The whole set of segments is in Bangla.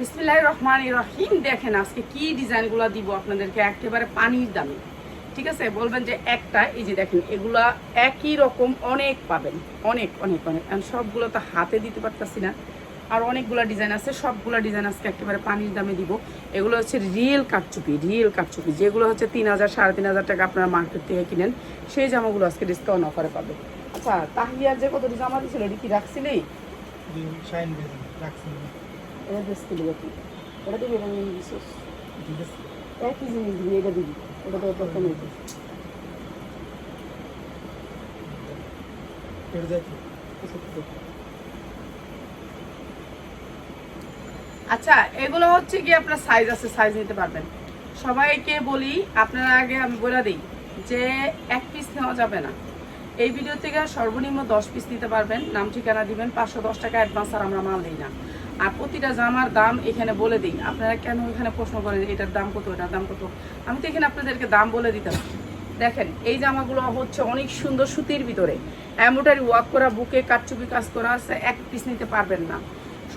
বিসমিল্লাহ রহমান রহিম। দেখেন আজকে কি ডিজাইনগুলো দিব আপনাদেরকে, একেবারে পানির দামে। ঠিক আছে? বলবেন যে একটা, এই যে দেখেন, এগুলা একই রকম অনেক পাবেন। অনেক অনেক অনেক। আর সবগুলো তো হাতে দিতে পারতাছি না। আর অনেকগুলো ডিজাইন আছে, সবগুলো ডিজাইন আজকে একেবারে পানির দামে দিব। এগুলো হচ্ছে রিয়েল কাটচুপি রিয়েল কাটচুপি যেগুলো হচ্ছে তিন হাজার, সাড়ে তিন হাজার টাকা আপনারা মার্কেট থেকে কিনেন। সেই জামাগুলো আজকে ডিসকাউন্ট অফারে পাবে। আচ্ছা তাহিয়ার যে কতটি জামা দিয়েছিল এটি কি রাখছিলি? তুই দিবি বিশেষ একই জিনিস দিবি এটা দিবি তো আচ্ছা এগুলো হচ্ছে কি আপনার সাইজ আছে সাইজ নিতে পারবেন। সবাইকে বলি আপনার আগে আমি বলে দিই যে এক পিস নেওয়া যাবে না। এই ভিডিও থেকে সর্বনিম্ন দশ পিস নিতে পারবেন। নাম ঠিকানা দিবেন পাঁচশো দশ টাকা অ্যাডভান্স আর আমরা মাল দিই না। আর প্রতিটা জামার দাম এখানে বলে দিই। আপনারা কেন এখানে প্রশ্ন করেন এটার দাম কত, এটার দাম কত? আমি তো এখানে আপনাদেরকে দাম বলে দিতাম। দেখেন, এই জামাগুলো হচ্ছে অনেক সুন্দর সুতির ভিতরে। এমব্রয়ডারি ওয়ার্ক করা, বুকে কাটচুপি কাজ করা আছে, এক পিস নিতে পারবেন না।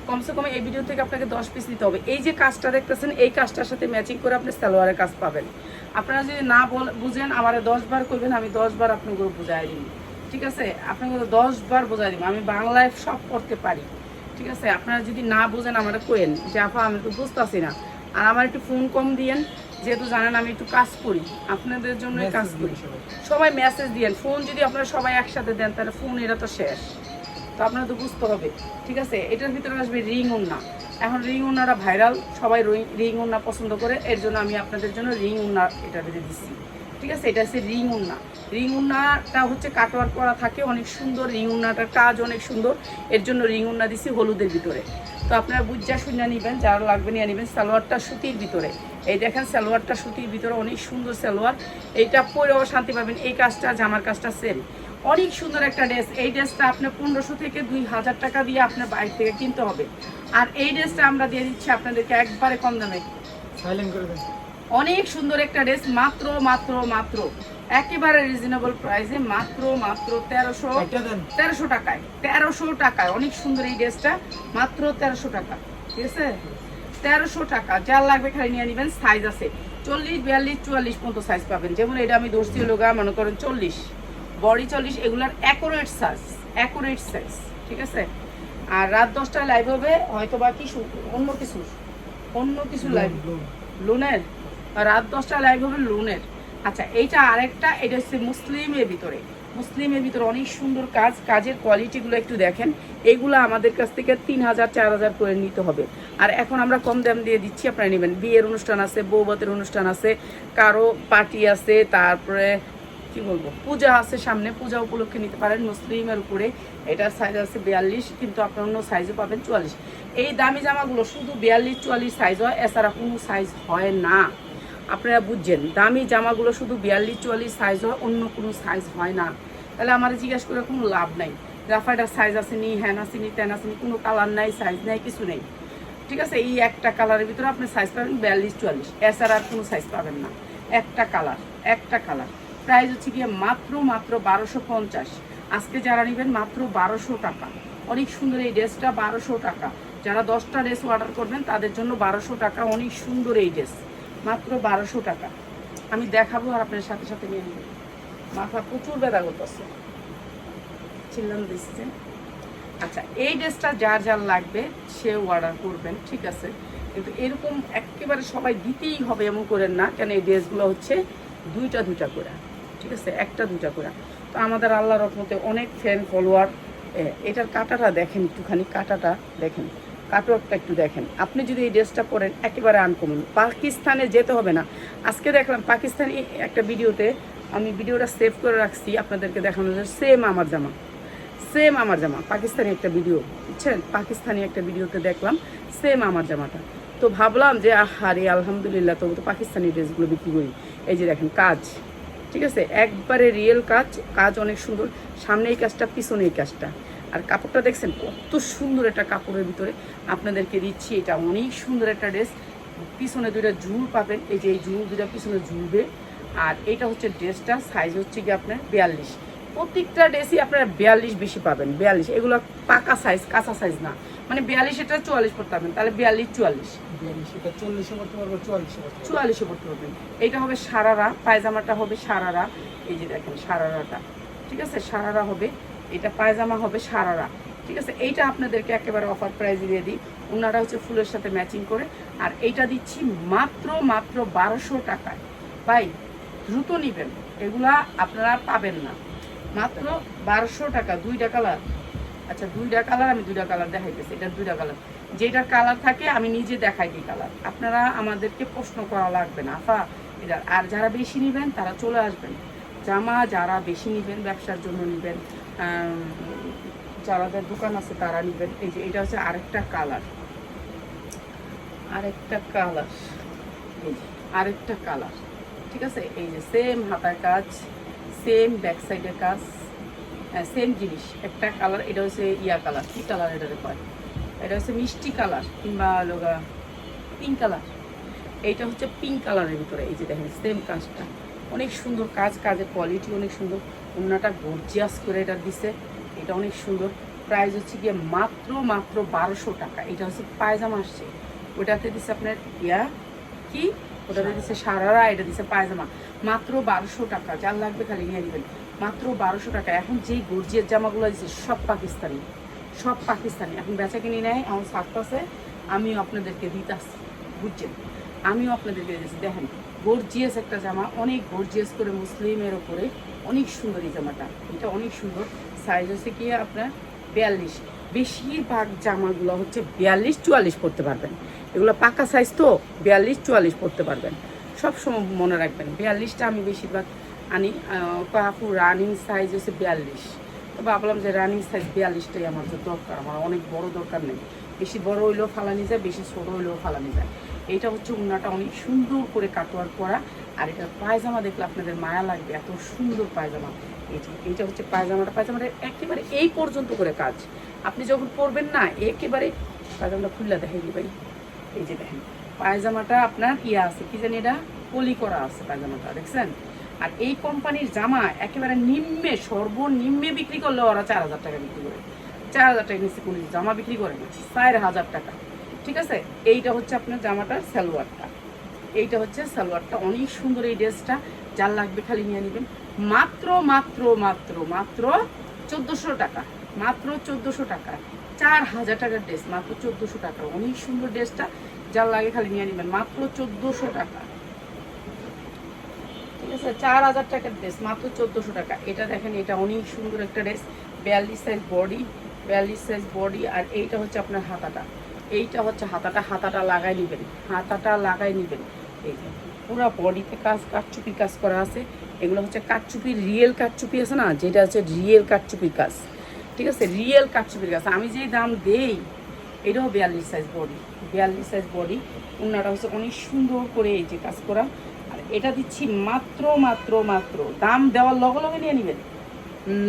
কমসে কম এই ভিডিও থেকে আপনাকে দশ পিস নিতে হবে। এই যে কাজটা দেখতেছেন, এই কাজটার সাথে ম্যাচিং করে আপনি সালোয়ারের কাজ পাবেন। আপনারা যদি না বল, বুঝেন, আমার দশ বার করবেন, আমি দশ বার আপনাকে বুঝাই দিই ঠিক আছে? আপনাকে দশ বার বোঝাই দিব। আমি বাংলায় সব করতে পারি। ঠিক আছে আপনারা যদি না বোঝেন আমার কোয়েন যে আপা আমি তো বুঝতেছি না। আর আমার একটু ফোন কম দিয়েন যেহেতু জানেন আমি একটু কাজ করি আপনাদের জন্য কাজ করি। সবাই। মেসেজ দিয়েন ফোন যদি আপনারা সবাই একসাথে দেন তাহলে ফোন এটা তো শেষ। তো আপনারা তো বুঝতে হবে ঠিক আছে? এটার ভিতরে আসবে রিং উন্না এখন রিং উন্নারা ভাইরাল সবাই রিং উন্না পছন্দ করে এর জন্য আমি আপনাদের জন্য রিং উন্না এটা বেঁধে দিচ্ছি। ঠিক আছে? এটা হচ্ছে রিং উন্না। রিং উন্নাটা হচ্ছে কাটওয়ার করা থাকে, অনেক সুন্দর রিং উন্নাটার কাজ অনেক সুন্দর। এর জন্য রিং উন্না দিচ্ছি হলুদের ভিতরে। তো আপনারা বুঝা শুনে নেবেন, যারা লাগবে নিয়ে নেবেন সালোয়ারটা সুতির ভিতরে। এই দেখেন সালোয়ারটা সুতির ভিতরে অনেক সুন্দর সালোয়ার। এইটা পরেও শান্তি পাবেন, এই কাজটা, জামার কাজটা সেম অনেক সুন্দর একটা ড্রেস। এই ড্রেসটা আপনার পনেরোশো থেকে দুই হাজার টাকা দিয়ে আপনার বাইরে থেকে কিনতে হবে। আর এই ড্রেসটা আমরা দিয়ে দিচ্ছি আপনাদেরকে একবারে কম দামে। সাইলেন্ট করে অনেক সুন্দর একটা ড্রেস মাত্র মাত্র মাত্র। একেবারে রিজনেবল প্রাইসে মাত্র মাত্র তেরোশো তেরোশো টাকায় তেরোশো টাকায়। অনেক সুন্দর এই ড্রেসটা মাত্র তেরোশো টাকা। ঠিক আছে? তেরোশো টাকা। যার লাগবে খালি নিয়ে নেবেন সাইজ আছে। চল্লিশ বিয়াল্লিশ চুয়াল্লিশ পর্যন্ত সাইজ পাবেন। যেমন এটা আমি দর্শি লোগা মনে করেন চল্লিশ। বডি চল্লিশ এগুলার অ্যাকুরেট সাইজ অ্যাকুরেট সাইজ ঠিক আছে? আর রাত দশটায় লাইভ হবে হয়তো বা কিছু অন্য কিছু অন্য কিছু লাইভ লোনের রাত দশটা লাইভ হবে লোনের। আচ্ছা এইটা আরেকটা, এটা হচ্ছে মুসলিমের ভিতরে। মুসলিমের ভিতরে অনেক সুন্দর কাজ, কাজের কোয়ালিটিগুলো একটু দেখেন। এগুলো আমাদের কাছ থেকে তিন হাজার, চার হাজার করে নিতে হবে। আর এখন আমরা কম দাম দিয়ে দিচ্ছি, আপনারা নেবেন। বিয়ের অনুষ্ঠান আছে, বৌবাতের অনুষ্ঠান আছে, কারও পার্টি আছে, তারপরে কি বলব? পূজা আছে সামনে, পূজা উপলক্ষে নিতে পারেন মুসলিমের উপরে। এটার সাইজ আছে বিয়াল্লিশ, কিন্তু আপনার অন্য সাইজও পাবেন চুয়াল্লিশ। এই দামি জামাগুলো শুধু বিয়াল্লিশ, চুয়াল্লিশ সাইজ হয়, এছাড়া কোনো সাইজ হয় না। আপনারা বুঝছেন, দামি জামাগুলো শুধু বিয়াল্লিশ চুয়াল্লিশ সাইজ হয়, অন্য কোনো সাইজ হয় না। তাহলে আমার জিজ্ঞাসা করে কোনো লাভ নাই। রাফাইটার সাইজ আসেনি হ্যান আসেনি ত্যান আসেনি, কোনো কালার নাই সাইজ নাই, কিছু নেই। ঠিক আছে, এই একটা কালারের ভিতরে আপনি সাইজ পাবেন বিয়াল্লিশ চুয়াল্লিশ। এছাড়া আর কোনো সাইজ পাবেন না। একটা কালার একটা কালার প্রাইস হচ্ছে গিয়ে মাত্র মাত্র বারোশো পঞ্চাশ। আজকে যারা নেবেন মাত্র বারোশো টাকা। অনেক সুন্দর এই ড্রেসটা বারোশো টাকা। যারা দশটা ড্রেস অর্ডার করবেন, তাদের জন্য বারোশো টাকা। অনেক সুন্দর এই ড্রেস মাত্র বারোশো টাকা। আমি দেখাবো আর আপনার সাথে সাথে নিয়ে নেবেন মাথা প্রচুর ব্যথা করতেছে। চিল্লান দিচ্ছে। আচ্ছা এই ড্রেসটা যার যার লাগবে, সে অর্ডার করবেন, ঠিক আছে? কিন্তু এরকম একেবারে সবাই দিতেই হবে এমন করেন না, কেন এই ড্রেসগুলো হচ্ছে দুইটা দুইটা করে, ঠিক আছে? একটা দুইটা করে। তো আমাদের আল্লাহ রহমতে অনেক ফ্যান ফলোয়ার এটার কাটাটা দেখেন একটুখানি, কাটাটা দেখেন। কাটওয়ার্কটা একটু দেখেন। আপনি যদি এই ড্রেসটা পরেন, একেবারে আনকমন পাকিস্তানে যেতে হবে না। আজকে দেখলাম পাকিস্তানি একটা ভিডিওতে আমি ভিডিওটা সেভ করে রাখছি আপনাদেরকে দেখানো যায় সেম আমার জামা। সেম আমার জামা। পাকিস্তানি একটা ভিডিও বুঝছেন? পাকিস্তানি একটা ভিডিওতে দেখলাম সেম আমার জামাটা। তো ভাবলাম যে আহারে আলহামদুলিল্লাহ, তবু তো পাকিস্তানি ড্রেসগুলো বিক্রি করি। এই যে দেখেন, কাজ। ঠিক আছে? একবারে রিয়েল কাজ। কাজ অনেক সুন্দর। সামনে এই কাজটা, পিছনে এই কাজটা। আর কাপড়টা দেখছেন কত সুন্দর একটা কাপড়ের ভিতরে আপনাদেরকে দিচ্ছি। এটা অনেক সুন্দর একটা ড্রেস। পিছনে দুইটা ঝুল পাবেন। এই যে এই ঝুল দুটা পিছনে ঝুলবে। আর এটা হচ্ছে ড্রেসটা সাইজ হচ্ছে কি আপনার বিয়াল্লিশ। প্রত্যেকটা ড্রেসই আপনারা বিয়াল্লিশ বেশি পাবেন। বিয়াল্লিশ এগুলো পাকা সাইজ কাঁচা সাইজ না। মানে বিয়াল্লিশ এটা চুয়াল্লিশ পড়তে পারবেন। তাহলে বিয়াল্লিশ চুয়াল্লিশ। চুয়াল্লিশে পড়তে পারবেন। এইটা হবে সারারা পায়জামাটা হবে সারারা। এই যে দেখেন সারারাটা। ঠিক আছে? সারারা হবে। এটা পায়জামা হবে সারারা। ঠিক আছে? এইটা আপনাদেরকে একেবারে অফার প্রাইস দিয়ে দিই। ওনারা হচ্ছে ফুলের সাথে ম্যাচিং করে। আর এইটা দিচ্ছি মাত্র মাত্র বারোশো টাকায়। ভাই, দ্রুত নেবেন। এগুলা আপনারা পাবেন না। মাত্র বারোশো টাকা, দুইটা কালার আচ্ছা দুইটা কালার আমি দুইটা কালার দেখাইতেছি। এটা দুইটা কালার যেটা কালার থাকে, আমি নিজে দেখাই দিই কালার আপনারা আমাদেরকে প্রশ্ন করা লাগবে না। আফা, এটা আর যারা বেশি নেবেন, তারা চলে আসবেন। জামা যারা বেশি নেবেন, ব্যবসার জন্য নেবেন। যারাদের দোকান আছে তারা নেবেন। এই যে, এটা হচ্ছে আরেকটা কালার। আরেকটা কালার। আরেকটা কালার। ঠিক আছে? এই যে সেম হাতার কাজ সেম ব্যাক সাইডের কাজ সেম জিনিস। একটা কালার, এটা হচ্ছে ইয়া কালার। কি কালার এটা কয়? এটা হচ্ছে মিষ্টি কালার কিংবা লোগা পিঙ্ক কালার। এইটা হচ্ছে পিঙ্ক কালারের ভিতরে। এই যে দেখেন সেম কাজটা। অনেক সুন্দর কাজ, কাজের কোয়ালিটি অনেক সুন্দর। অন্যটা গর্জিয়াস করে এটা দিছে। এটা অনেক সুন্দর। প্রাইস হচ্ছে গিয়ে মাত্র মাত্র বারোশো টাকা। এটা হচ্ছে পায়জামা আসছে। ওটাতে দিচ্ছে আপনার ইয়া, কি? ওটাতে দিচ্ছে সারারা, এটা দিচ্ছে পায়জামা। মাত্র বারোশো টাকা। যার লাগবে খালি নিয়ে নেবেন। মাত্র বারোশো টাকা। এখন যেই গর্জিয়ার জামাগুলো দিচ্ছে সব পাকিস্তানি। সব পাকিস্তানি। এখন বেচা কিনে নেয়, আমার সাকতাছে আমিও আপনাদেরকে দিতাছি বুঝছেন? আমিও আপনাদেরকে দিতেছি। দেখেন গর্জিয়াস একটা জামা। অনেক গর্জিয়াস করে মুসলিমের ওপরে অনেক সুন্দর এই জামাটা। এটা অনেক সুন্দর। সাইজ হচ্ছে কি আপনার বিয়াল্লিশ। বেশিরভাগ জামাগুলো হচ্ছে বিয়াল্লিশ, চুয়াল্লিশ পরতে পারবেন। এগুলো পাকা সাইজ তো, বিয়াল্লিশ, চুয়াল্লিশ পরতে পারবেন। সব সময় মনে রাখবেন, বিয়াল্লিশটা আমি বেশিরভাগ আনি কাকু রানিং সাইজ হচ্ছে বিয়াল্লিশ। তো ভাবলাম যে রানিং সাইজ বিয়াল্লিশটাই আমার যে দরকার, আমার অনেক বড় দরকার নেই। বেশি বড় হইলেও ফালানি যায়, বেশি ছোটো হইলেও ফালানি যায়। এইটা হচ্ছে উন্নাটা অনেক সুন্দর করে কাটোয়ার করা। আর এটা পায়জামা দেখলে আপনাদের মায়া লাগবে, এত সুন্দর পায়জামা। যে, এইটা হচ্ছে পায়জামাটা। পায়জামাটা একেবারে এই পর্যন্ত করে কাজ। আপনি যখন পরবেন না, একেবারে পায়জামাটা খুললা দেখাই দিবেন এই যে দেখেন, পায়জামাটা আপনার ইয়ে আছে? কি জানি এটা? কলি করা আছে পায়জামাটা, দেখছেন? আর এই কোম্পানির জামা একেবারে নিম্নে, সর্বনিম্নে বিক্রি করলে ওরা চার হাজার টাকা বিক্রি করে। চার হাজার টাকা নিচে কোনো জামা বিক্রি করে না, চার হাজার টাকা। ঠিক আছে? এইটা হচ্ছে আপনার জামাটার সালোয়ারটা। এইটা হচ্ছে সালোয়ারটা। অনেক সুন্দর এই ড্রেসটা। যার লাগবে খালি নিয়ে নেবেন। মাত্র মাত্র মাত্র মাত্র চোদ্দোশো টাকা। মাত্র চোদ্দোশো টাকা। চার হাজার টাকার ড্রেস। মাত্র চোদ্দোশো টাকা। অনেক সুন্দর ড্রেসটা। যার লাগে খালি নিয়ে নেবেন। মাত্র চোদ্দোশো টাকা। ঠিক আছে? চার হাজার টাকার ড্রেস। মাত্র চোদ্দোশো টাকা। এটা দেখেন, এটা অনেক সুন্দর একটা ড্রেস। বিয়াল্লিশ সাইজ বডি, বিয়াল্লিশ সাইজ বডি। আর এইটা হচ্ছে আপনার হাতাটা। এইটা হচ্ছে হাতাটা হাতাটা লাগাই নেবেন, হাতাটা লাগাই নেবেন। এই যে পুরো বডিতে কাজ কাঠচুপি কাজ করা আছে। এগুলো হচ্ছে কাঠচুপি রিয়েল কাঠচুপি আছে না? যেটা হচ্ছে রিয়েল কাঠচুপির কাজ। ঠিক আছে? রিয়েল কাঠচুপির কাজ। আমি যেই দাম দেই, এটাও বিয়াল্লিশ সাইজ বডি বিয়াল্লিশ সাইজ বডি ওনারা হচ্ছে অনেক সুন্দর করে এই যে কাজ করা। আর এটা দিচ্ছি মাত্র মাত্র মাত্র। দাম দেওয়ার লগে লগে নিয়ে নেবেন।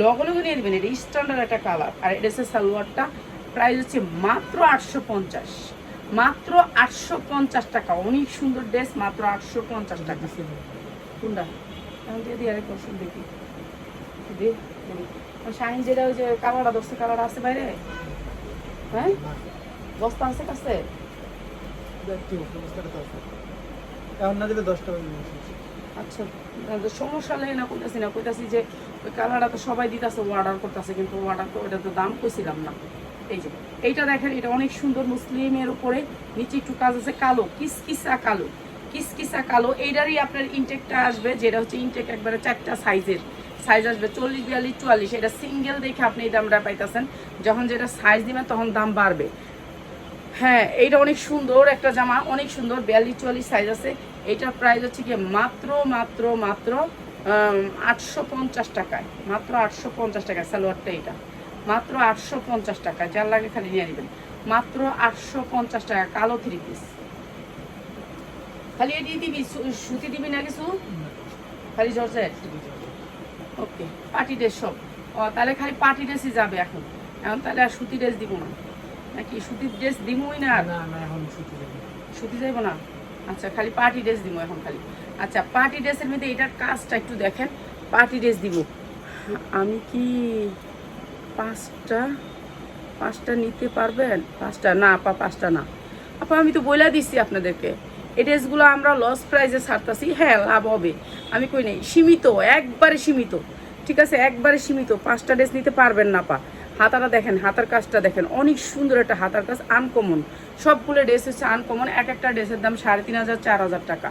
লগে লগে নিয়ে নেবেন। এটা স্ট্যান্ডার্ড একটা কালার আর এটা হচ্ছে সালোয়ারটা। প্রাইস হচ্ছে মাত্র আটশো পঞ্চাশ। মাত্র আটশো পঞ্চাশ টাকা। অনেক সুন্দর ড্রেস মাত্র আটশো পঞ্চাশ টাকা। কোনটা? এখন দিয়ে দিই আরেক বছর দেখি। দিয়ে শাহিন যেটা ওই যে কালারটা দশটা কালার আছে বাইরে? হ্যাঁ? বস্তা আছে কাছে? এখন না দিলে দশটা আচ্ছা সমস্যা লাগে না কইতাছি না। কইতাছি যে ওই কালারটা তো সবাই দিতেছে অর্ডার করতেছে কিন্তু অর্ডার তো ওটা তো দাম কইছিলাম না। এই যে, এইটা দেখেন, এটা অনেক সুন্দর মুসলিমের উপরে, নিচে একটু কাজ আছে, কালো, কিসকিসা কালো কিসকিসা কালো, এইটারই আপনার ইনটেকটা আসবে, যেটা হচ্ছে ইনটেক একবারে চারটা সাইজের সাইজ আসবে চল্লিশ, বিয়াল্লিশ, চুয়াল্লিশ। এটা সিঙ্গেল দেখে আপনি এই দামটা পাইতেছেন। যখন যেটা সাইজ দিবেন, তখন দাম বাড়বে। হ্যাঁ এইটা অনেক সুন্দর একটা জামা, অনেক সুন্দর, বিয়াল্লিশ, চুয়াল্লিশ সাইজ আছে। এটার প্রাইস হচ্ছে গিয়ে মাত্র মাত্র মাত্র আটশো পঞ্চাশ টাকায়। মাত্র আটশো পঞ্চাশ টাকায়, সালোয়ারটা এটা মাত্র আটশো পঞ্চাশ টাকা। যার লাগে খালি নিয়ে নেবেন। মাত্র আটশো পঞ্চাশ টাকা কালো থ্রি পিস খালি এটি দিবি সুতি দিবি না কিছু? খালি জর্জেট? ওকে পার্টি ড্রেস সব। ও তাহলে খালি পার্টি ড্রেসই যাবে এখন। এখন তাহলে আর সুতি ড্রেস দিব না। নাকি সুতির ড্রেস দিবই না সুতি যাইব না? আচ্ছা খালি পার্টি ড্রেস দিব এখন খালি। আচ্ছা পার্টি ড্রেসের মধ্যে এটার কাজটা একটু দেখেন। পার্টি ড্রেস দিব। আমি কি পাঁচটা পাঁচটা নিতে পারবেন? পাঁচটা, না, আপা, পাঁচটা না। আপা, আমি তো বলে দিচ্ছি আপনাদেরকে। এই ড্রেসগুলো আমরা লস প্রাইজে ছাড়তাছি। হ্যাঁ লাভ হবে। আমি কই নেই, সীমিত, একবারে সীমিত। ঠিক আছে, একবারে সীমিত। পাঁচটা ড্রেস নিতে পারবেন না পা হাতাটা দেখেন, হাতার কাজটা দেখেন। অনেক সুন্দর একটা হাতার কাজ আনকমন সবগুলো ড্রেস হচ্ছে আনকমন এক একটা ড্রেসের দাম সাড়ে তিন হাজার, চার হাজার টাকা।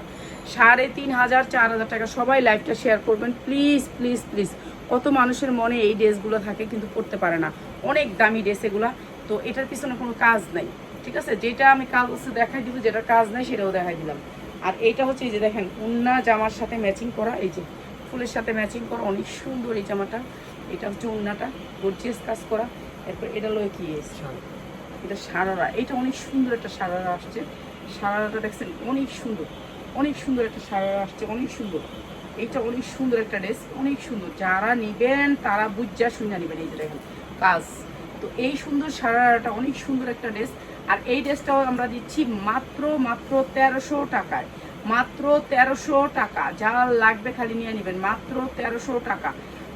সাড়ে তিন হাজার, চার হাজার টাকা। সবাই লাইভটা শেয়ার করবেন। প্লিজ প্লিজ প্লিজ কত মানুষের মনে এই ড্রেসগুলো থাকে কিন্তু পড়তে পারে না। অনেক দামি ড্রেস এগুলা। তো এটার পিছনে কোনো কাজ নাই। ঠিক আছে? যেটা আমি কাজ হচ্ছে দেখাই দিব যেটা কাজ নাই সেটাও দেখাই দিলাম। আর এইটা হচ্ছে এই যে দেখেন, উন্না জামার সাথে ম্যাচিং করা, এই যে ফুলের সাথে ম্যাচিং করা, অনেক সুন্দর এই জামাটা। এটা হচ্ছে উন্নাটা গর্জিয়াস কাজ করা। এরপর এটা লয় কি? এটা সারারা। এটা অনেক সুন্দর একটা সারারা আসছে। সারারাটা দেখছেন, অনেক সুন্দর। অনেক সুন্দর একটা সারারা আসছে, অনেক সুন্দর। এইটা অনেক সুন্দর একটা ড্রেস, অনেক সুন্দর। যারা নিবেন, তারা বুঝা শুনে নেবেন এই দেখেন, কাজ। তো এই সুন্দর সারাটা অনেক সুন্দর একটা ড্রেস। আর এই ড্রেসটাও আমরা দিচ্ছি মাত্র মাত্র তেরোশো টাকায়। মাত্র তেরোশো টাকা। যা লাগবে খালি নিয়ে নেবেন, মাত্র তেরোশো টাকা।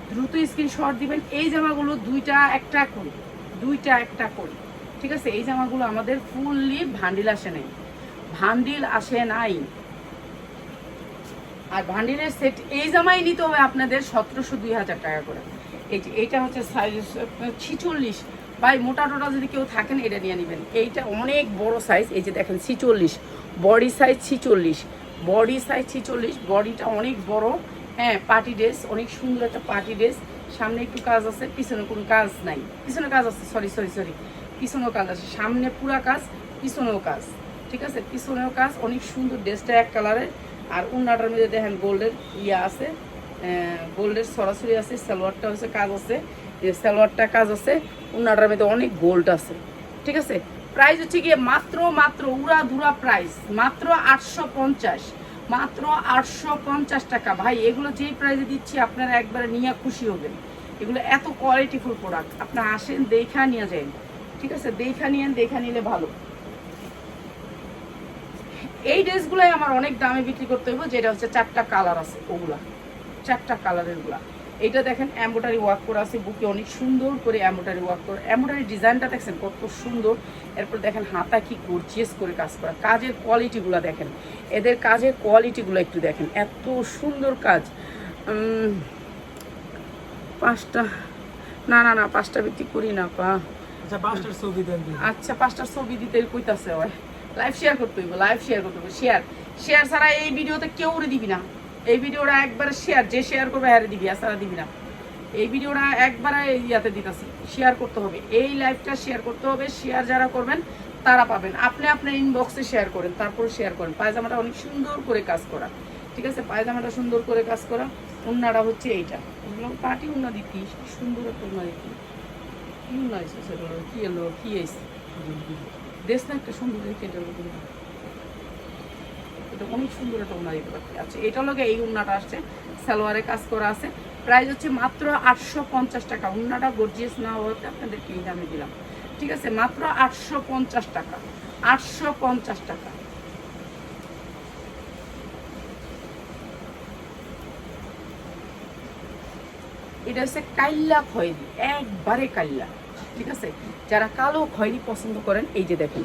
দ্রুত স্ক্রিনশট দিবেন। এই জামাগুলো দুইটা একটা করি, দুইটা একটা করি। ঠিক আছে? এই জামাগুলো আমাদের ফুললি ভান্ডিল আসে নাই। ভান্ডিল আসে নাই। আর ভান্ডিলের সেট এই জামাই নিতে হবে আপনাদের সতেরোশো দুই হাজার টাকা করে। এই যে, এইটা হচ্ছে সাইজ ছিচল্লিশ ভাই, মোটা টোটা যদি কেউ থাকেন, এটা নিয়ে নেবেন। এইটা অনেক বড় সাইজ এই যে দেখেন, ছিচল্লিশ। বডি সাইজ ছিচল্লিশ। বডি সাইজ ছিচল্লিশ বডিটা অনেক বড়। হ্যাঁ পার্টি ড্রেস অনেক সুন্দর একটা পার্টি ড্রেস সামনে একটু কাজ আছে, পিছনে কোনো কাজ নাই। পিছনে কাজ আছে সরি সরি সরি পিছনেও কাজ আছে। সামনে পুরা কাজ, পিছনেও কাজ। ঠিক আছে? পিছনেও কাজ, অনেক সুন্দর ড্রেসটা এক কালারের আর উন্নাটার মধ্যে দেখেন গোল্ডের ইয়ে আছে গোল্ডের সরাসরি আছে, সালোয়ারটা হচ্ছে কাজ আছে সালোয়ারটা কাজ আছে উন্নাটার মধ্যে অনেক গোল্ড আছে, ঠিক আছে? প্রাইস হচ্ছে গিয়ে মাত্র মাত্র, উড়া ধুরা প্রাইস মাত্র আটশো পঞ্চাশ, মাত্র আটশো পঞ্চাশ টাকা। ভাই, এগুলো যেই প্রাইসে দিচ্ছি, আপনারা একবারে নিয়ে খুশি হবেন। এগুলো এত কোয়ালিটিফুল প্রোডাক্ট আপনারা আসেন, দেখা নিয়ে যান ঠিক আছে? দেখা নিয়েন দেখা নিলে ভালো। এই ড্রেসগুলোই আমার অনেক দামে বিক্রি করতে হবে যেটা হচ্ছে চারটা কালার আছে ওগুলা। চারটা কালারেরগুলা এটা দেখেন এম্বোটারি ওয়ার্ক করা আছে বুকে অনেক সুন্দর করে এম্বোটারি ওয়ার্ক করা। এম্বোটারি ডিজাইনটা দেখছেন কত সুন্দর। এরপর দেখেন হাতা কি গর্জিয়াস করে কাজ করা। কাজের কোয়ালিটিগুলো দেখেন। এদের কাজের কোয়ালিটিগুলো একটু দেখেন। এত সুন্দর কাজ। পাঁচটা না না না পাঁচটা বিক্রি করি না পা। আচ্ছা পাঁচটার ছবি দেন আচ্ছা পাঁচটা ছবি দিতে কইতাছে ওই লাইভ শেয়ার করতে হইব লাইভ শেয়ার করতে হইব শেয়ার শেয়ার ছাড়া এই ভিডিওতে কেউ উড়ে দিবি না। এই ভিডিওটা একবারে শেয়ার যে শেয়ার করবে হ্যারে দিবি, আর ছাড়া দিবি না। এই ভিডিওটা একবারে ইয়াতে দিতেছি শেয়ার করতে হবে। এই লাইভটা শেয়ার করতে হবে শেয়ার যারা করবেন, তারা পাবেন। আপনি আপনার ইনবক্সে শেয়ার করেন, তারপর শেয়ার করেন। পায়জামাটা অনেক সুন্দর করে কাজ করা। ঠিক আছে? পায়জামাটা সুন্দর করে কাজ করা। উন্নাটা হচ্ছে এইটা। পার্টি উন্না দিতি সুন্দর একটা উন্না দিতি। কি উন্না এসে সেটা কি এলো? কি এসে দেশ না একটা সুন্দর দেখে এটা অনেক সুন্দর একটা উন্না দিতে পারছি আচ্ছা এটা লোকে এই উন্নাটা আসছে, সালোয়ারে কাজ করা আছে। প্রাইস হচ্ছে মাত্র আটশো পঞ্চাশ টাকা। উন্নাটা গর্জিয়াস না হতে আপনাদেরকে এই দামে দিলাম। ঠিক আছে, মাত্র আটশো পঞ্চাশ টাকা। আটশো পঞ্চাশ টাকা। এটা হচ্ছে কাইল্লা খয়েরি, একবারে কাইল্লা। ঠিক আছে? যারা কালো খয়েরি পছন্দ করেন, এই যে দেখেন,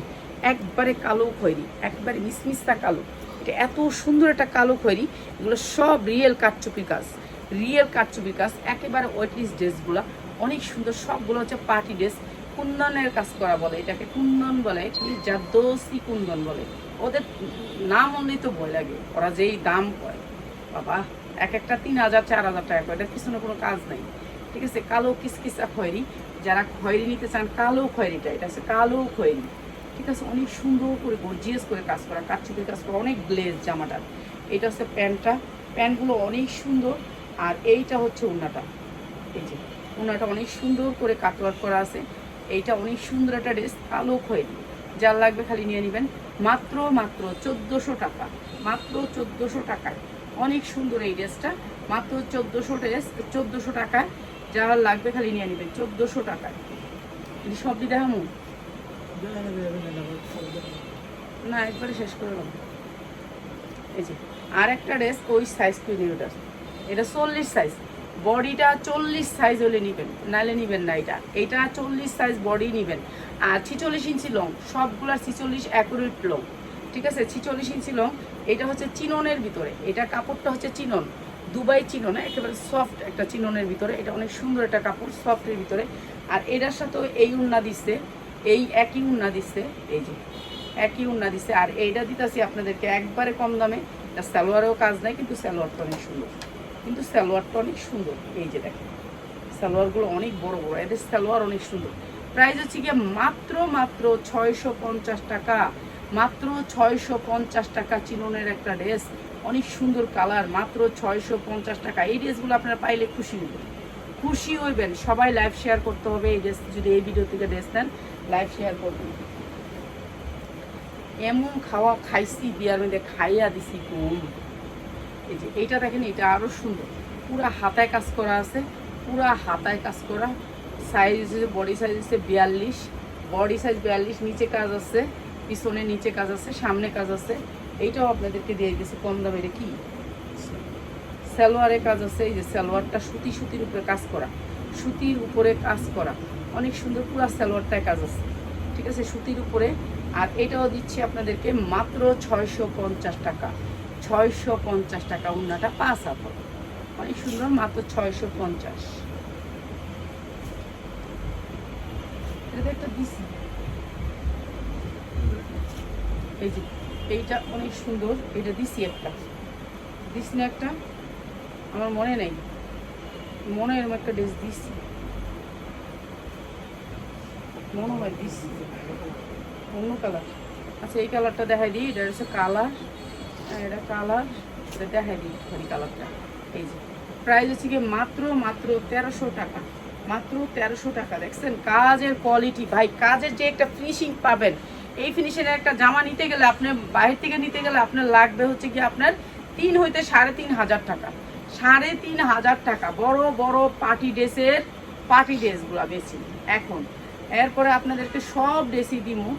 একবারে কালো খয়েরি, একবারে মিসমিসটা কালো। এটা এত সুন্দর একটা কালো খয়েরি, এগুলো সব রিয়েল কাঠচুপি কাজ। রিয়েল কাঠচুপি কাজ, একেবারে ওয়েটলিস ড্রেসগুলো, অনেক সুন্দর, সবগুলো হচ্ছে পার্টি ড্রেস কুন্দনের কাজ করা বলে, এটাকে কুন্দন বলে, কি জাদোসি কুন্দন বলে। ওদের নাম অনেক তো ভয় লাগে, ওরা যেই দাম করে বাবা, এক একটা তিন হাজার, চার হাজার টাকা করে, এটার পিছনে কোনো কাজ নাই। ঠিক আছে, কালো কিসকিসা খয়েরি। যারা খয়েরি নিতে চান, কালো খয়েরিটা, এটা হচ্ছে কালো খয়েরি। ঠিক আছে, অনেক সুন্দর করে গর্জিয়াস করে কাজ করা কাঠচুপির কাজ করা, অনেক গ্লেজ জামাটার এটা হচ্ছে প্যান্টটা। প্যান্টগুলো অনেক সুন্দর। আর এইটা হচ্ছে উন্নাটা এই যে উন্নাটা অনেক সুন্দর করে কাটওয়ার্ক করা আছে। এইটা অনেক সুন্দর একটা ড্রেস, কালো খয়েরি। যার লাগবে খালি নিয়ে নেবেন। মাত্র মাত্র চোদ্দোশো টাকা। মাত্র চোদ্দোশো টাকায়। অনেক সুন্দর এই ড্রেসটা। মাত্র চোদ্দোশো ড্রেস, চোদ্দোশো টাকায়। যার লাগবে খালি নিয়ে নেবেন চোদ্দোশো টাকায়। দেখামু দেখা যাবে যাবে না, একবারে শেষ করে দেবো। এই যে, আর একটা ড্রেস ওই সাইজ তুই নিয়ে ওটা এটা চল্লিশ সাইজ বডিটা চল্লিশ সাইজ হলে নেবেন নাহলে নেবেন না এটা। এটা চল্লিশ সাইজ বডি নেবেন। আর ছিচল্লিশ ইঞ্চি লং সবগুলার ছিচল্লিশ অ্যাকুরেট লং ঠিক আছে? ছিচল্লিশ ইঞ্চি লং এটা হচ্ছে চিননের ভিতরে। এটা কাপড়টা হচ্ছে চিনন। দুবাই চিনন, একেবারে সফট একটা চিননের ভিতরে। এটা অনেক সুন্দর একটা কাপড় সফটের ভিতরে। আর এটার সাথেও এই উন্না দিচ্ছে এই একই উন্না দিচ্ছে এই যে একই উন্না দিচ্ছে আর এইটা দিতেছি আপনাদেরকে একবারে কম দামে। সালোয়ারেও কাজ নাই, কিন্তু সালোয়ারটা অনেক সুন্দর। কিন্তু সালোয়ারটা অনেক সুন্দর, এই যে দেখেন। সালোয়ারগুলো অনেক বড় বড়, এদের সালোয়ার অনেক সুন্দর। প্রাইস হচ্ছে গিয়ে মাত্র মাত্র ছয়শো পঞ্চাশ টাকা। মাত্র ছয়শো পঞ্চাশ টাকা চিননের একটা ড্রেস। অনেক সুন্দর কালার, মাত্র ছয়শো পঞ্চাশ টাকা। এই ড্রেসগুলো আপনারা পাইলে খুশি হবেন। খুশি হইবেন। সবাই লাইভ শেয়ার করতে হবে। এই ড্রেস যদি এই ভিডিও থেকে ড্রেস নেন লাইভ শেয়ার করবেন। এমন খাওয়া খাইছি, বিয়ার মধ্যে খাইয়া দিছি কম এই যে এইটা দেখেন, এটা আরও সুন্দর। পুরা হাতায় কাজ করা আছে, পুরা হাতায় কাজ করা। সাইজ বডি সাইজ হচ্ছে বিয়াল্লিশ। বডি সাইজ বিয়াল্লিশ, নিচে কাজ আছে, পিছনে নিচে কাজ আছে, সামনে কাজ আছে। এইটাও আপনাদেরকে দিয়ে দিয়েছি, কম দামে কি? সালোয়ারে কাজ আছে, এই যে সালোয়ারটা সুতি সুতির উপরে কাজ করা, সুতির উপরে কাজ করা, অনেক সুন্দর পুরো সালোয়ারটায় কাজ আছে, ঠিক আছে? সুতির উপরে, আর এটাও দিচ্ছি আপনাদেরকে মাত্র ছয়শো পঞ্চাশ টাকা, ছয়শো পঞ্চাশ টাকা উন্নাটা পাঁচ আপল অনেক সুন্দর, মাত্র ছয়শো পঞ্চাশ। একটা দিছি। এই যে এইটা অনেক সুন্দর, এটা দিছি একটা। দিস না একটা, আমার মনে নেই। মনে এরকম একটা ড্রেস দিছি। মনে হয় দিছি। অন্য কালার। আচ্ছা এই কালারটা দেখাই দিই। এটা হচ্ছে কালার। এটা কালার। এটা দেখাই দিই একটুখানি কালারটা। এই যে প্রাইস হচ্ছে গিয়ে মাত্র মাত্র তেরোশো টাকা। মাত্র তেরোশো টাকা। দেখছেন? কাজের কোয়ালিটি ভাই, কাজের যে একটা ফিনিশিং পাবেন এই ফিনিশের একটা জামা নিতে গেলে আপনার বাইরে থেকে নিতে গেলে আপনার লাগবে হচ্ছে কি আপনার তিন হইতে সাড়ে তিন হাজার টাকা। সাড়ে তিন হাজার টাকা। বড় বড় পার্টি ড্রেসের পার্টি ড্রেসগুলো বেশি। এখন, এরপরে আপনাদেরকে সব ড্রেসই দিমু।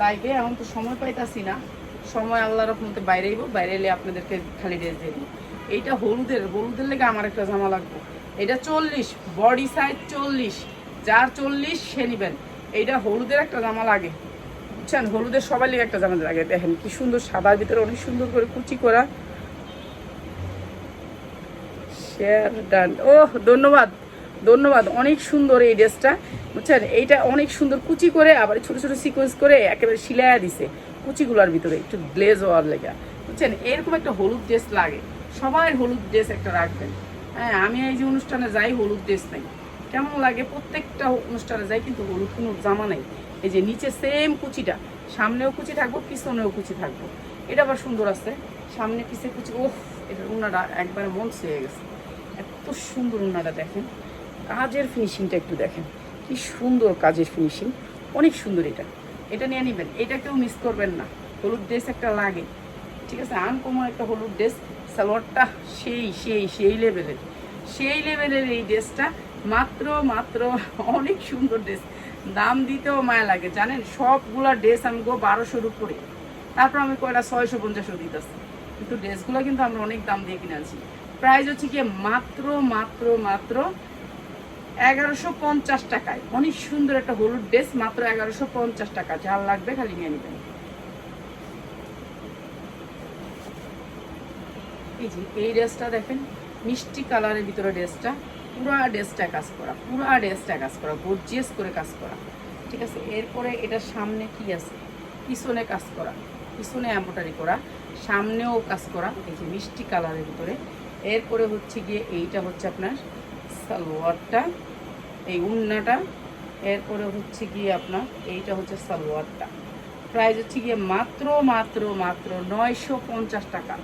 লাইভে এখন তো সময় পাইতাছি না। সময় আল্লাহর রহমতে বাইরে বাইরে এলে আপনাদেরকে খালি ড্রেস দিয়ে দিব এইটা হলুদের হলুদের লেগে আমার একটা জামা লাগবে। এটা চল্লিশ বডি সাইজ চল্লিশ। যার চল্লিশ সে নিবেন। এইটা হলুদের একটা জামা লাগে। বুঝছেন হলুদের সবাই লেগে একটা জামা লাগে, দেখেন কি সুন্দর সাদার ভিতরে অনেক সুন্দর করে কুচি করা। ডান ও ধন্যবাদ ধন্যবাদ, অনেক সুন্দর এই ড্রেসটা। বুঝছেন? এইটা অনেক সুন্দর কুচি করে, আবার ছোট ছোট সিকোয়েন্স করে একেবারে সিলাইয়া দিছে কুচিগুলোর ভিতরে, একটু গ্লেজ হওয়ার লেগে। বুঝছেন? এরকম একটা হলুদ ড্রেস লাগে। সবাই হলুদ ড্রেস একটা রাখবেন। হ্যাঁ আমি এই যে অনুষ্ঠানে যাই, হলুদ ড্রেস নেই। কেমন লাগে? প্রত্যেকটা অনুষ্ঠানে যাই, কিন্তু হলুদ কোনো জামা নেই। এই যে নিচে সেম কুচিটা, সামনেও কুচি থাকব, পিছনেও কুচি থাকব। এটা আবার সুন্দর আছে। সামনে পিছে কুচি ওহ এটা উনাটা একবারে মন হয়ে গেছে। এত সুন্দর উনাটা দেখেন। কাজের ফিনিশিংটা একটু দেখেন। কি সুন্দর কাজের ফিনিশিং অনেক সুন্দর এটা। এটা নিয়ে নেবেন। এটা কেউ মিস করবেন না। হলুদ ড্রেস একটা লাগে। ঠিক আছে? আনকমন একটা হলুদ ড্রেস সালোয়ারটা সেই সেই সেই লেভেলের সেই লেভেলের এই ড্রেসটা মাত্র মাত্র অনেক সুন্দর ড্রেস দাম দিতেও মায়া লাগে, জানেন? সবগুলা ড্রেস আমি গো বারোশোর উপরে। তারপর আমি কয়টা? ছয়শো, পঞ্চাশও দিতেছি। কিন্তু ড্রেসগুলো কিন্তু আমরা অনেক দাম দিয়ে কিনে আনছি। প্রাইস হচ্ছে কি মাত্র মাত্র মাত্র এগারোশো পঞ্চাশ টাকায়। অনেক সুন্দর একটা হলুদ ড্রেস মাত্র এগারোশো পঞ্চাশ টাকা। যার লাগবে খালি নিয়ে নেবেন। এই এই ড্রেসটা দেখেন, মিষ্টি কালারের ভিতরে ড্রেসটা পুরা ড্রেসটা কাজ করা, পুরা ড্রেসটা কাজ করা গর্জিয়াস করে কাজ করা। ঠিক আছে? এরপরে এটার সামনে কি আছে? পিছনে কাজ করা, পিছনে এম্বোটারি করা, সামনেও কাজ করা, এই যে মিষ্টি কালারের ভিতরে। এরপরে হচ্ছে গিয়ে এইটা হচ্ছে আপনার সালোয়ারটা, এই উন্নাটা। এরপরে হচ্ছে গিয়ে আপনার এইটা হচ্ছে সালোয়ারটা। প্রাইস হচ্ছে গিয়ে মাত্র মাত্র মাত্র নয়শো পঞ্চাশ টাকা।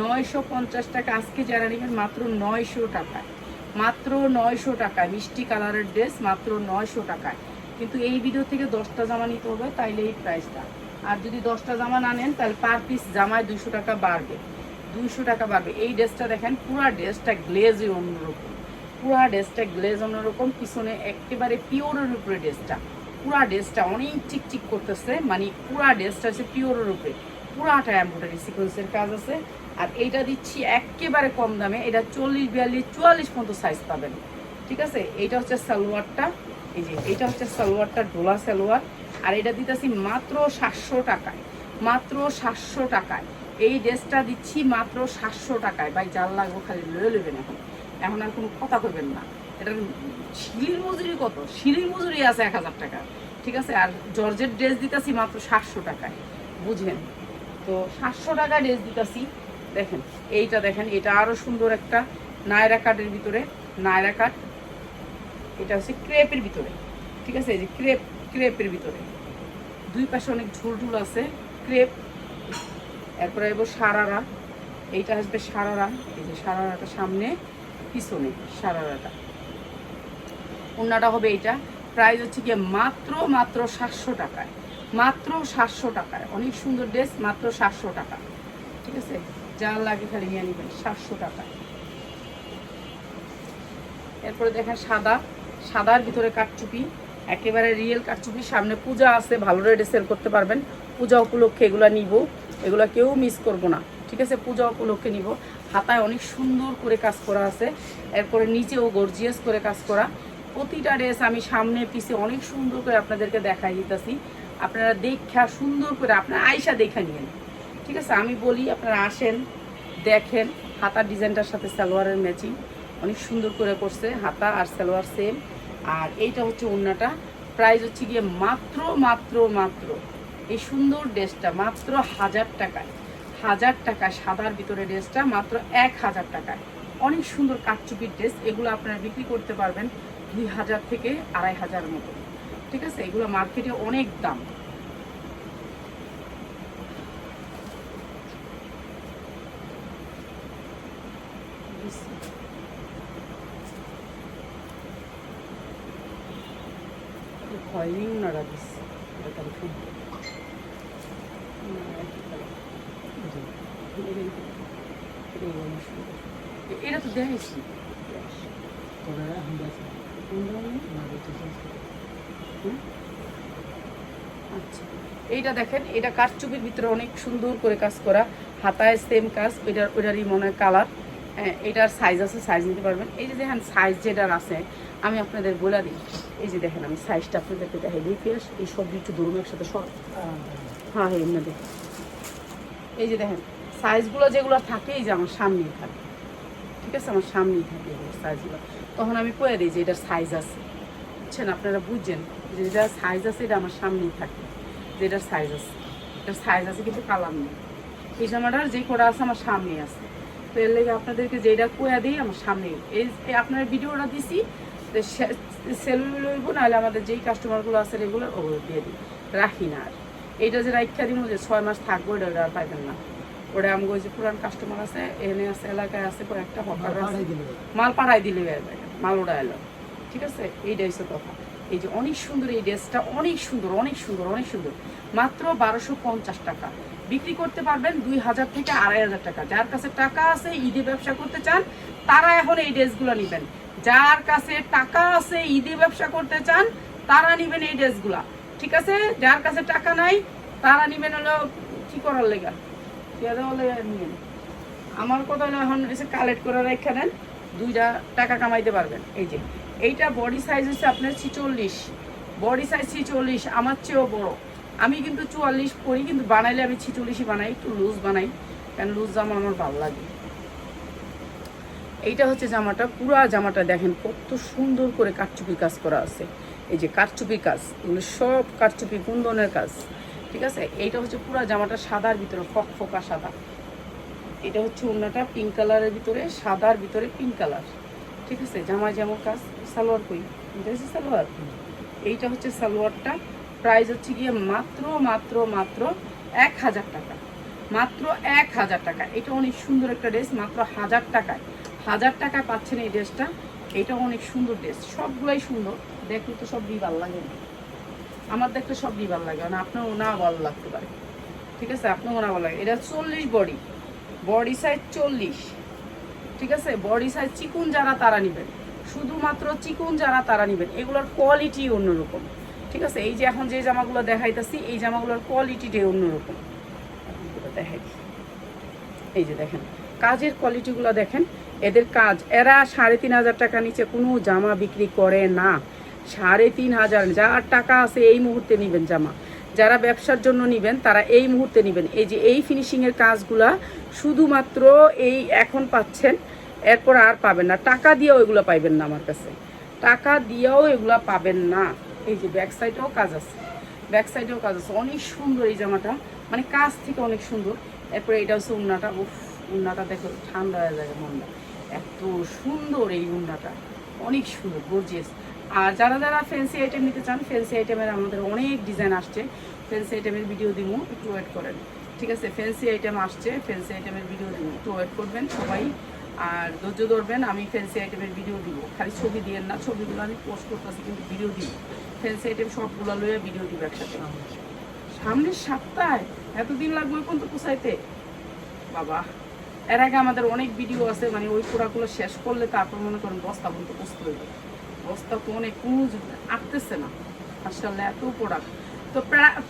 নয়শো পঞ্চাশ টাকা আজকে যারা নেবেন মাত্র নয়শো টাকায়। মাত্র নয়শো টাকায়, মিষ্টি কালারের ড্রেস মাত্র নয়শো টাকায়। কিন্তু এই ভিডিও থেকে দশটা জামা নিতে হবে, তাইলে এই প্রাইসটা আর যদি দশটা জামা না নেন, তাহলে পার পিস জামায় দুশো টাকা বাড়বে। দুইশো টাকা বাড়বে। এই ড্রেসটা দেখেন, পুরা ড্রেসটা গ্লেজই অন্যরকম। পুরা ড্রেসটা গ্লেজ অন্যরকম, পিছনে একেবারে পিওরের উপরে ড্রেসটা। পুরা ড্রেসটা অনেক চিকচিক করতেছে মানে পুরা ড্রেসটা হচ্ছে পিওরের উপরে। পুরাটা এম্ব্রয়ডারি সিকোয়েন্সের কাজ আছে। আর এইটা দিচ্ছি একেবারে কম দামে। এটা চল্লিশ, বিয়াল্লিশ, চুয়াল্লিশ পর্যন্ত সাইজ পাবেন। ঠিক আছে? এইটা হচ্ছে সালোয়ারটা। এই যে, এইটা হচ্ছে সালোয়ারটা, ডোলা সালোয়ার। আর এটা দিতেছি মাত্র সাতশো টাকায়। মাত্র সাতশো টাকায়। এই ড্রেসটা দিচ্ছি মাত্র সাতশো টাকায়। ভাই জাল লাগবো খালি লয়ে নেবেন এখন। এখন আর কোনো কথা করবেন না। এটার সিঁড়ির মজুরি কত? সিঁড়ির মজুরি আছে এক হাজার টাকা। ঠিক আছে? আর জর্জের ড্রেস দিতেছি মাত্র সাতশো টাকায়। বুঝলেন? তো সাতশো টাকা ড্রেস দিতেছি। দেখেন, এইটা দেখেন, এটা আরও সুন্দর একটা নায়রা কাটের ভিতরে, নায়রা কাট এটা হচ্ছে ক্রেপের ভিতরে, ঠিক আছে? এই যে ক্রেপ, ক্রেপের ভিতরে। দুই পাশে অনেক ঝুল ঝুল আছে, ক্রেপ। এরপরে এবার সারারা, এইটা আসবে সারারা, এই যে সারারাটা সামনে, পিছনে সারারাটা। অন্যটা হবে এইটা, প্রাইস হচ্ছে গিয়ে মাত্র মাত্র সাতশো টাকায়, মাত্র সাতশো টাকায়। অনেক সুন্দর ড্রেস, মাত্র সাতশো টাকা, ঠিক আছে? যা লাগে খালি নিয়ে নেবেন, সাতশো টাকায় এরপরে দেখেন সাদা, সাদার ভিতরে কাঠচুপি, একেবারে রিয়েল কাঠচুপি। সামনে পূজা আছে, ভালো রেটে সেল করতে পারবেন। পূজা উপলক্ষে এগুলো নিব, এগুলো কেউ মিস করব না, ঠিক আছে? পূজা উপলক্ষে নিব। হাতায় অনেক সুন্দর করে কাজ করা আছে। এরপরে নিচেও গর্জিয়াস করে কাজ করা। প্রতিটা ড্রেস আমি সামনে পিছে অনেক সুন্দর করে আপনাদেরকে দেখাই দিতেছি। আপনারা দেখা সুন্দর করে, আপনারা আয়সা দেখা নিয়েন ঠিক আছে, আমি বলি, আপনারা আসেন, দেখেন, হাতার ডিজাইনটার সাথে সালোয়ারের ম্যাচিং। অনেক সুন্দর করে করছে, হাতা আর সালোয়ার সেম আর এইটা হচ্ছে ওড়নাটা। প্রাইস হচ্ছে গিয়ে মাত্র মাত্র মাত্র। এই সুন্দর ড্রেসটা মাত্র হাজার টাকায়। হাজার টাকা সাদার ভিতরে ড্রেসটা মাত্র এক হাজার টাকায়। অনেক সুন্দর কাঠচুপির ড্রেস, এগুলো আপনারা বিক্রি করতে পারবেন দুই হাজার থেকে আড়াই হাজার মতো। ঠিক আছে, এগুলো মার্কেটে অনেক দাম। ওনারা দিচ্ছে এটা তো? আচ্ছা। এইটা দেখেন, এটা কাঠচুপির ভিতরে অনেক সুন্দর করে কাজ করা। হাতায় সেম কাজ, ওইটার ওইটারই মনে হয় কালার এটার সাইজ আছে সাইজ নিতে পারবেন। এই যে দেখেন সাইজ যেটার আছে, আমি আপনাদের বলে দিই। এই যে দেখেন আমি সাইজটা আপনাদেরকে দেখাই। দিই ফিয়াস এই সব একটু ধরুন একসাথে, সব। হ্যাঁ হ্যাঁ এমনি এই যে দেখেন সাইজগুলো যেগুলো থাকে এই যে আমার সামনেই থাকে। ঠিক আছে? আমার সামনেই থাকে এগুলো সাইজগুলো তখন আমি কয়ে দিই যে এটার সাইজ আছে। বুঝছেন? আপনারা বুঝছেন যে যেটার সাইজ আছে, এটা আমার সামনেই থাকে, যে এটার সাইজ আছে। এটার সাইজ আছে কিন্তু কালার নেই। এই জামাটার যে করা আছে, আমার সামনেই আছে। তো এর লেগে আপনাদেরকে যেটা কয়া দিই আমার সামনেই এই আপনার ভিডিওটা দিছি সেল লইব নাহলে আমাদের যেই কাস্টমারগুলো আছে রেগুলার ওগুলো দিয়ে দিই। রাখি না আর। এইটা যে রাখা দিব যে ছয় মাস থাকব এটা ওটা আর পাইবেন না। ওটা ওই যে পুরান কাস্টমার আছে এনে আছে এলাকায় আছে কয়েকটা হকার আছে। মাল পাঠাই দিলে মাল ওটা এলো। ঠিক আছে? এইটাই হচ্ছে কথা। এই যে অনেক সুন্দর এই ড্রেসটা অনেক সুন্দর অনেক সুন্দর অনেক সুন্দর। মাত্র বারোশো পঞ্চাশ টাকা। বিক্রি করতে পারবেন দুই হাজার থেকে আড়াই হাজার টাকা। যার কাছে টাকা আছে, ঈদে ব্যবসা করতে চান, তারা এখন এই ড্রেসগুলো নেবেন। যার কাছে টাকা আছে, ঈদে ব্যবসা করতে চান, তারা নেবেন এই ড্রেসগুলা। ঠিক আছে? যার কাছে টাকা নাই, তারা নেবেন হলো, কি করার লেগা? নিয়ে। আমার কথা হলো, এখন এসে কালেক্ট করে রেখে নেন দুইটা টাকা কামাইতে পারবেন। এই যে, এইটা বডি সাইজ হচ্ছে আপনার ছিচল্লিশ। বডি সাইজ ছিচল্লিশ, আমার চেয়েও বড়। আমি কিন্তু চুয়াল্লিশ করি কিন্তু বানাইলে আমি ছিচল্লিশই বানাই, একটু লুজ বানাই, কারণ লুজ জামা আমার ভালো লাগে। এইটা হচ্ছে জামাটা, পুরা জামাটা দেখেন কত সুন্দর করে কাঠচুপি কাজ করা আছে। এই যে কাঠচুপি কাজ, এগুলো সব কাঠচুপি কুন্দনের কাজ, ঠিক আছে? এইটা হচ্ছে পুরা জামাটা সাদার ভিতরে, ফক ফকা সাদা। এটা হচ্ছে অন্যটা পিঙ্ক কালারের ভিতরে, সাদার ভিতরে পিঙ্ক কালার ঠিক আছে? জামা যেমন কাজ, সালোয়ার কই এটা হচ্ছে সালোয়ার? এইটা হচ্ছে সালোয়ারটা প্রাইস হচ্ছে গিয়ে মাত্র মাত্র মাত্র এক হাজার টাকা। মাত্র এক হাজার টাকা। এটা অনেক সুন্দর একটা ড্রেস, মাত্র হাজার টাকায়। হাজার টাকায় পাচ্ছেন এই ড্রেসটা। এটা অনেক সুন্দর ড্রেস। সবগুলাই সুন্দর। দেখলে তো সব ভালো লাগে। আমার দেখলে সব ভালো লাগে। না আপনারও না ভালো লাগতে পারে। ঠিক আছে? আপনারও ওনা ভালো লাগে। এটা চল্লিশ বডি। বডি সাইজ চল্লিশ। ঠিক আছে? বডি সাইজ চিকুন যারা, তারা নেবেন। শুধুমাত্র চিকুন যারা, তারা নেবেন। এগুলোর কোয়ালিটি অন্যরকম। ঠিক আছে? এই যে এখন যে জামাগুলো দেখাইতেছি, এই জামাগুলোর কোয়ালিটিটাই অন্যরকম। দেখাই এই যে দেখেন, কাজের কোয়ালিটিগুলো দেখেন। এদের কাজ, এরা সাড়ে তিন হাজার টাকা নিচে কোনো জামা বিক্রি করে না। সাড়ে তিন হাজার, যার টাকা আছে এই মুহূর্তে নেবেন জামা। যারা ব্যবসার জন্য নেবেন, তারা এই মুহূর্তে নেবেন। এই যে এই ফিনিশিংয়ের কাজগুলা শুধুমাত্র এই এখন পাচ্ছেন, এরপর আর পাবেন না। টাকা দিয়েও এগুলো পাইবেন না আমার কাছে। টাকা দিয়েও এগুলা পাবেন না। এই যে ব্যাক সাইডেও কাজ আছে। ব্যাক সাইডেও কাজ আছে। অনেক সুন্দর এই জামাটা। মানে কাজ থেকে অনেক সুন্দর। এরপরে এটা হচ্ছে উন্নাটা। উফ, উন্নাটা দেখো, ঠান্ডা হয়ে যায় মনটা। এত সুন্দর এই উন্নাটা। অনেক সুন্দর গর্জিয়াস আর যারা যারা ফ্যান্সি আইটেম নিতে চান ফ্যান্সি আইটেমের আমাদের অনেক ডিজাইন আসছে। ফ্যান্সি আইটেমের ভিডিও দিব একটু ওয়েট করেন। ঠিক আছে? ফ্যান্সি আইটেম আসছে ফ্যান্সি আইটেমের ভিডিও দিব একটু ওয়েট করবেন সবাই। আর ধৈর্য ধরবেন, আমি ফ্যান্সি আইটেমের ভিডিও দিব। খালি ছবি দিয়েন না, ছবিগুলো আমি পোস্ট করতেছি কিন্তু ভিডিও দিব। ফ্যান্সি আইটেম সবগুলো লইয়া ভিডিও দিব একসাথে। সামনের সপ্তাহে এতদিন লাগবে কোন তো পোষাইতে? বাবা, এর আগে আমাদের অনেক ভিডিও আছে মানে ওই পোড়াগুলো শেষ করলে তারপর মনে করেন বস্তা পর্যন্ত পোস্ত হইবে বস্তা তো অনেক কুজ, আটতেছে না। মাসাল্লাহ এত প্রোডাক্ট তো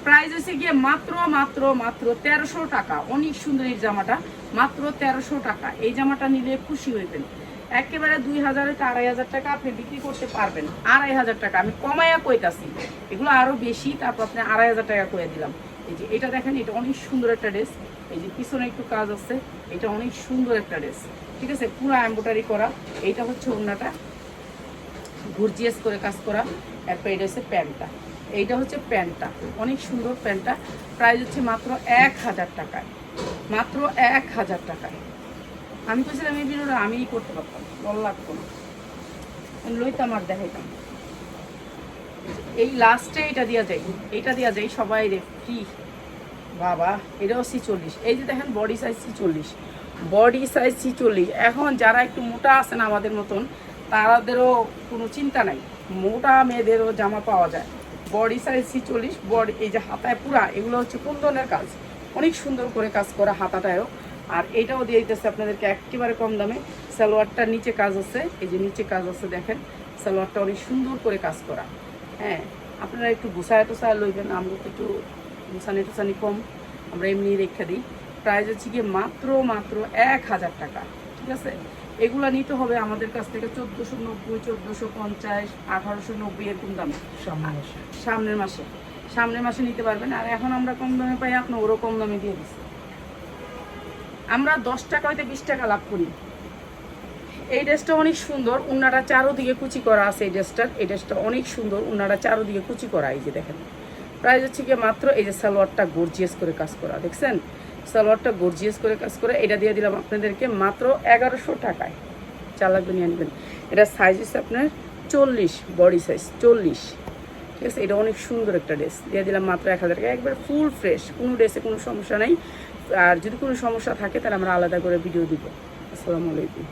প্রাইস হচ্ছে গিয়ে মাত্র মাত্র মাত্র তেরোশো টাকা। অনেক সুন্দর এই জামাটা। মাত্র তেরোশো টাকা। এই জামাটা নিলে খুশি হইবেন। একেবারে দুই হাজার আড়াই হাজার টাকা আপনি বিক্রি করতে পারবেন। আড়াই হাজার টাকা। আমি কমাইয়া কইতাছি। এগুলো আরও বেশি, তারপর আপনি আড়াই হাজার টাকা কয়ে দিলাম। এই যে এটা দেখেন, এটা অনেক সুন্দর একটা ড্রেস। এই যে পিছনে একটু কাজ আছে। এটা অনেক সুন্দর একটা ড্রেস। ঠিক আছে? পুরো এম্ব্রয়ডারি করা। এইটা হচ্ছে ওড়নাটা। গর্জিয়াস করে কাজ করা। এরপর এটা হচ্ছে প্যান্টটা। এইটা হচ্ছে প্যান্টটা। অনেক সুন্দর প্যান্টটা। প্রাইস হচ্ছে মাত্র এক হাজার টাকায়। মাত্র এক হাজার টাকায়। আমি বলছিলাম এই ভিডিওটা আমিই করতে পারতাম, বল লাগতো না। লইতাম আর দেখাইতাম। এই লাস্টে এটা দিয়া যাই, এটা দিয়া যাই, সবাই রে, কি? বাবা, এটাও সি চল্লিশ এই যে দেখেন বডি সাইজ সি চল্লিশ বডি সাইজ সি চল্লিশ এখন যারা একটু মোটা আছেন আমাদের মতন তাদেরও কোনো চিন্তা নাই। মোটা মেয়েদেরও জামা পাওয়া যায়। বডি সাইজ সি চল্লিশ বডি এই যে হাতায় পুরা, এগুলো হচ্ছে কুন্দনের কাজ। অনেক সুন্দর করে কাজ করা হাতাটায়ও। আর এটাও দিয়ে দিতেছে আপনাদেরকে একেবারে কম দামে। সালোয়ারটার নিচে কাজ আছে এই যে নিচে কাজ আছে দেখেন সালোয়ারটা অনেক সুন্দর করে কাজ করা। হ্যাঁ আপনারা একটু গুছায় টুসায় লইবেন আমরা তো একটু গুছানি টুসানি কম আমরা এমনি রেখে দিই। প্রাইস হচ্ছে গিয়ে মাত্র মাত্র এক হাজার টাকা ঠিক আছে? এগুলা নিতে হবে আমাদের কাছ থেকে চোদ্দোশো নব্বই চোদ্দোশো পঞ্চাশ আঠারোশো নব্বই এরকম দামে। সামনের মাসে। সামনের মাসে নিতে পারবেন, আর এখন আমরা কম দামে পাই, আপনি ওরও কম দামে দিয়ে দিচ্ছি আমরা দশ টাকা হইতে বিশ টাকা লাভ করি। এই ড্রেসটা অনেক সুন্দর, উন্নাটা চারোদিকে কুচি করা আছে এই ড্রেসটার এই ড্রেসটা অনেক সুন্দর, উন্নাটা চারোদিকে কুচি করা, এই যে দেখেন। প্রাইস হচ্ছে গিয়ে মাত্র এই যে সালোয়ারটা গর্জিয়াস করে কাজ করা, দেখছেন? সালোয়ারটা গর্জিয়াস করে কাজ করে, এটা দিয়ে দিলাম আপনাদেরকে মাত্র এগারোশো টাকায়। চা লাগবে নেবেন। এটা সাইজ হচ্ছে আপনার চল্লিশ বডি সাইজ চল্লিশ। ঠিক আছে? এটা অনেক সুন্দর একটা ড্রেস। দিয়ে দিলাম মাত্র এক হাজার টাকা। একবার ফুল ফ্রেশ কোনো ড্রেসে কোনো সমস্যা নেই। আর যদি কোনো সমস্যা থাকে, তাহলে আমরা আলাদা করে ভিডিও দিব। আসসালামু আলাইকুম।